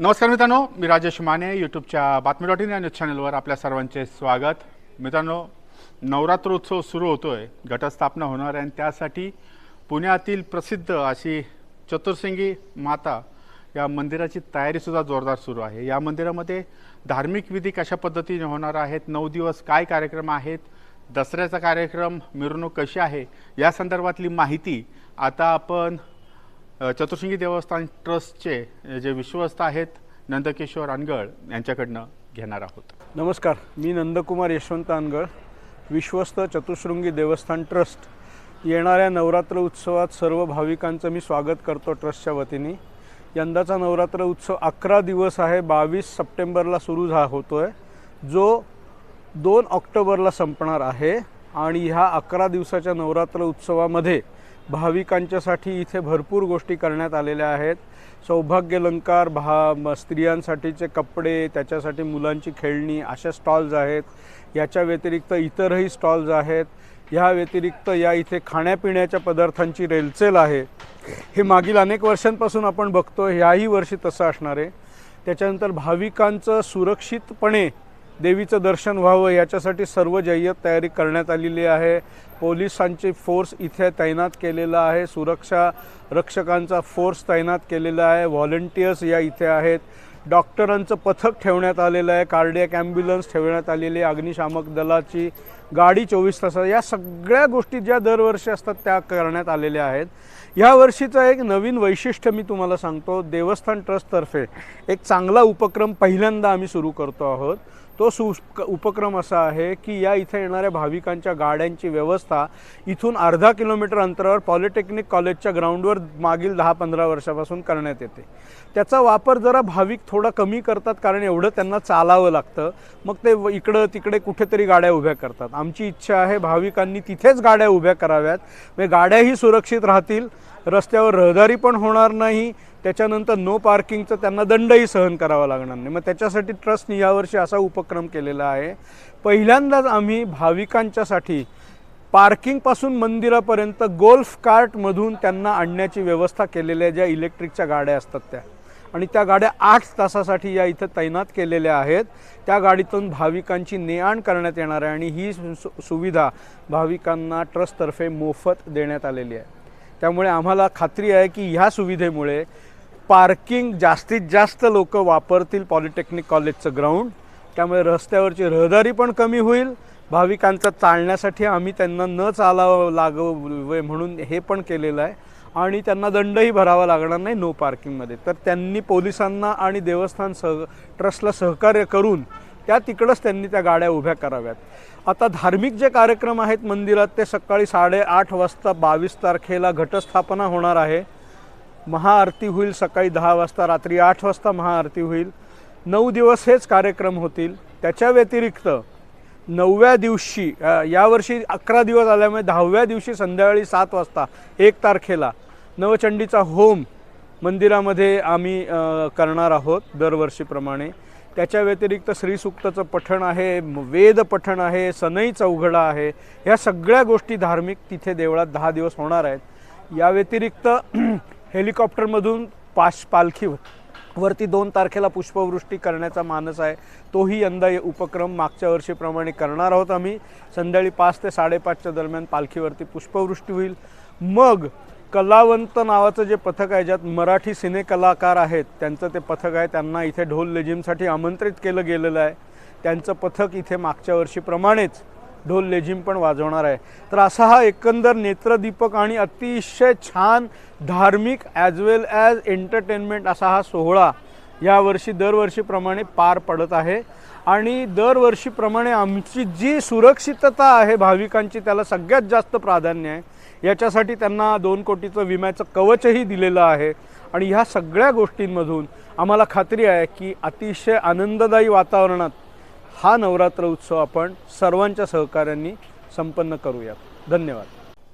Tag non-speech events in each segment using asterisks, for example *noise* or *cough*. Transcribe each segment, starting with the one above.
नमस्कार मित्रांनो मी राजेश माने यूट्यूबच्या बातमी डॉट इन या न्यूज चॅनलवर आपल्या सर्वांचे स्वागत. मित्रांनो नवरात्रोत्सव सुरू होतो आहे घटस्थापना होणार आहे आणि त्यासाठी पुण्यातील प्रसिद्ध अशी चतुर्सिंगी माता या मंदिराची तयारीसुद्धा जोरदार सुरू आहे. या मंदिरामध्ये धार्मिक विधी कशा पद्धतीने होणार आहेत नऊ दिवस काय कार्यक्रम आहेत दसऱ्याचा कार्यक्रम मिरवणूक कशी आहे या संदर्भातली माहिती आता आपण चतुर्शिंगी देवस्थान ट्रस्टचे जे विश्वस्त आहेत नंदकिशोर अनगळ यांच्याकडनं घेणार आहोत. नमस्कार मी नंदकुमार यशवंत अनगळ विश्वस्त चतुशृंगी देवस्थान ट्रस्ट. येणाऱ्या नवरात्र उत्सवात सर्व भाविकांचं मी स्वागत करतो ट्रस्टच्या वतीने. यंदाचा नवरात्र उत्सव अकरा दिवस आहे बावीस सप्टेंबरला सुरू झा होतो आहे जो दोन ऑक्टोबरला संपणार आहे आणि ह्या अकरा दिवसाच्या नवरात्र उत्सवामध्ये भाविकांच्यासाठी इथे भरपूर गोष्टी करण्यात आलेल्या आहेत. सौभाग्यलंकार भा स्त्रियांसाठीचे कपडे त्याच्यासाठी मुलांची खेळणी अशा स्टॉल्स आहेत. याच्या व्यतिरिक्त इतरही स्टॉल्स आहेत. ह्या व्यतिरिक्त या इथे खाण्यापिण्याच्या पदार्थांची रेलचेल आहे. हे मागील अनेक वर्षांपासून आपण बघतो ह्याही वर्षी तसं असणार आहे. त्याच्यानंतर भाविकांचं सुरक्षितपणे देवीचं दर्शन व्हावं याच्यासाठी सर्व जय्यत तयारी करण्यात आलेली आहे. पोलिसांची फोर्स इथे तैनात केलेला आहे. सुरक्षा रक्षकांचा फोर्स तैनात केलेला आहे. व्हॉलेंटियर्स या इथे आहेत. डॉक्टरांचं पथक ठेवण्यात आलेलं आहे. कार्डियक ॲम्ब्युलन्स ठेवण्यात आलेली आहे. अग्निशामक दलाची गाडी चोवीस तास या सगळ्या गोष्टी ज्या दरवर्षी असतात त्या करण्यात आलेल्या आहेत. या वर्षीचं एक नवीन वैशिष्ट्य मी तुम्हाला सांगतो. देवस्थान ट्रस्टतर्फे एक चांगला उपक्रम पहिल्यांदा आम्ही सुरू करतो आहोत. तो सु उपक्रम असा आहे की या इथे येणाऱ्या भाविकांच्या गाड्यांची व्यवस्था इथून अर्धा किलोमीटर अंतरावर पॉलिटेक्निक कॉलेजच्या ग्राउंडवर मागील दहा पंधरा वर्षापासून करण्यात येते. त्याचा वापर जरा भाविक थोडा थोडा कमी करतात कारण एवढं त्यांना चालावं लागतं. मग ते इकडं तिकडे कुठेतरी गाड्या उभ्या करतात. आमची इच्छा आहे भाविकांनी तिथेच गाड्या उभ्या कराव्यात. म्हणजे गाड्याही सुरक्षित राहतील. रस्त्यावर रहदारी पण होणार नाही. त्याच्यानंतर नो पार्किंगचं त्यांना दंडही सहन करावा लागणार नाही. मग त्याच्यासाठी ट्रस्टने यावर्षी असा उपक्रम केलेला आहे. पहिल्यांदाच आम्ही भाविकांच्यासाठी पार्किंगपासून मंदिरापर्यंत गोल्फ कार्टमधून त्यांना आणण्याची व्यवस्था केलेल्या ज्या इलेक्ट्रिकच्या गाड्या असतात त्या. आणि त्या गाड्या आठ तासासाठी या इथं तैनात केलेल्या आहेत. त्या गाडीतून भाविकांची ने आण करण्यात येणार आहे आणि ही सु सुविधा भाविकांना ट्रस्टतर्फे मोफत देण्यात आलेली आहे. त्यामुळे आम्हाला खात्री आहे की ह्या सुविधेमुळे पार्किंग जास्तीत जास्त लोक वापरतील पॉलिटेक्निक कॉलेजचं ग्राउंड. त्यामुळे रस्त्यावरची रहदारी पण कमी होईल. भाविकांचं चालण्यासाठी आम्ही त्यांना न चालावं लागव म्हणून हे पण केलेलं आहे. आणि त्यांना दंडही भरावा लागणार नाही नो पार्किंगमध्ये तर त्यांनी पोलिसांना आणि देवस्थान सह ट्रस्टला सहकार्य करून त्या तिकडंच त्यांनी त्या गाड्या उभ्या कराव्यात. आता धार्मिक जे कार्यक्रम आहेत मंदिरात ते सकाळी साडेआठ वाजता बावीस तारखेला घटस्थापना होणार आहे. महाआरती होईल सकाळी दहा वाजता रात्री आठ वाजता महाआरती होईल. नऊ दिवस हेच कार्यक्रम होतील. त्याच्या व्यतिरिक्त नवव्या दिवशी यावर्षी अकरा दिवस आल्यामुळे दहाव्या दिवशी संध्याकाळी सात वाजता एक तारखेला नवचंडीचा होम मंदिरामध्ये आम्ही करणार आहोत दरवर्षीप्रमाणे. त्याच्या व्यतिरिक्त श्रीसुक्ताचं पठण आहे वेद पठण आहे सनई चौघडा आहे. ह्या सगळ्या गोष्टी धार्मिक तिथे देवळात दहा दिवस होणार आहेत. या व्यतिरिक्त *clears throat* हेलिकॉप्टरमधून पाश पालखी वरती दोन तारखेला पुष्पवृष्टी करण्याचा मानस आहे. तोही यंदा उपक्रम मागच्या वर्षीप्रमाणे करणार आहोत आम्ही. संध्याकाळी पाच ते साडेपाचच्या दरम्यान पालखीवरती पुष्पवृष्टी होईल. मग कलावंत नावाचं जे पथक आहे ज्यात मराठी सिनेकलाकार आहेत त्यांचं ते पथक आहे त्यांना इथे ढोल लेझिमसाठी आमंत्रित केलं गेलेलं आहे. त्यांचं पथक इथे मागच्या वर्षीप्रमाणेच ढोल लेझिम पण वाजवणार आहे. तर असा हा एकंदर नेत्रदीपक आणि अतिशय छान धार्मिक ॲज वेल ॲज एंटरटेनमेंट असा हा सोहळा यावर्षी दरवर्षीप्रमाणे पार पडत आहे. आणि दरवर्षीप्रमाणे आमची जी सुरक्षितता आहे भाविकांची त्याला सगळ्यात जास्त प्राधान्य आहे. याच्यासाठी त्यांना दोन कोटीचं विम्याचं कवचही दिलेलं आहे. आणि ह्या सगळ्या गोष्टींमधून आम्हाला खात्री आहे की अतिशय आनंददायी वातावरणात हा नवरात्र उत्सव आपण सर्वांच्या सहकार्यांनी संपन्न करूयात. धन्यवाद.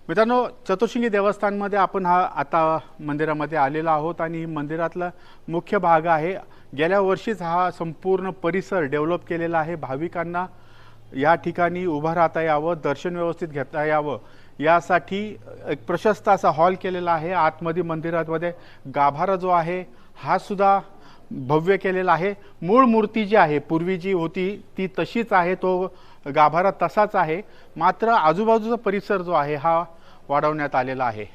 मित्रांनो चतुर्शिंगी देवस्थानमध्ये आपण हा आता मंदिरामध्ये आलेलो आहोत आणि ही मंदिरातला मुख्य भाग आहे. गेल्या वर्षीच हा संपूर्ण परिसर डेव्हलप केलेला आहे. भाविकांना या ठिकाणी उभं राहता यावं दर्शन व्यवस्थित घेता यावं यासाठी एक प्रशस्त असा हॉल केलेला आहे. आतमध्ये मंदिरामध्ये गाभारा जो आहे हा सुद्धा भव्य केलेला आहे. मूळ मूर्ती जी आहे पूर्वी जी होती ती तशीच आहे. तो गाभारा तसाच आहे. मात्र आजूबाजूचा परिसर जो आहे हा वाढवण्यात आलेला आहे.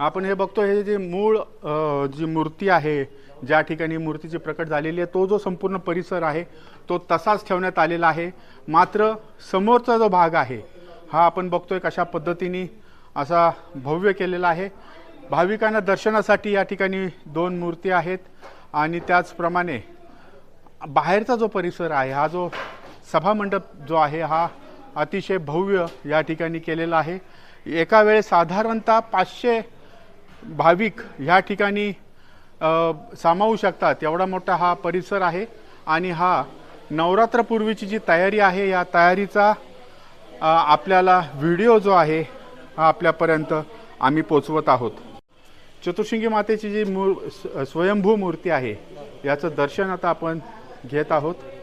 आपण हे बघतो हे जे मूळ जी मूर्ती आहे ज्या ठिकाणी मूर्तीची प्रकट झालेली आहे तो जो संपूर्ण परिसर आहे तो तसाच ठेवण्यात आलेला आहे. मात्र समोरचा जो भाग आहे हा आपण बघतोय कशा पद्धतीने असा भव्य केलेला आहे. भाविकांना दर्शनासाठी या ठिकाणी दोन मूर्ती आहेत आणि त्याचप्रमाणे बाहेरचा जो परिसर आहे हा जो सभामंडप जो आहे हा अतिशय भव्य या ठिकाणी केलेलं आहे. एका वेळेस साधारणतः पाचशे भाविक ह्या ठिकाणी सामावू शकतात. एवढा मोठा हा परिसर आहे आणि हा नवरात्रपूर्वीची जी तयारी आहे या तयारीचा आपल्याला व्हिडिओ जो आहे हा आपल्यापर्यंत आम्ही पोचवत आहोत. चतुर्शिंगी मातेची जी मूर स्वयंभू मूर्ती आहे याचं दर्शन आता आपण घेत आहोत.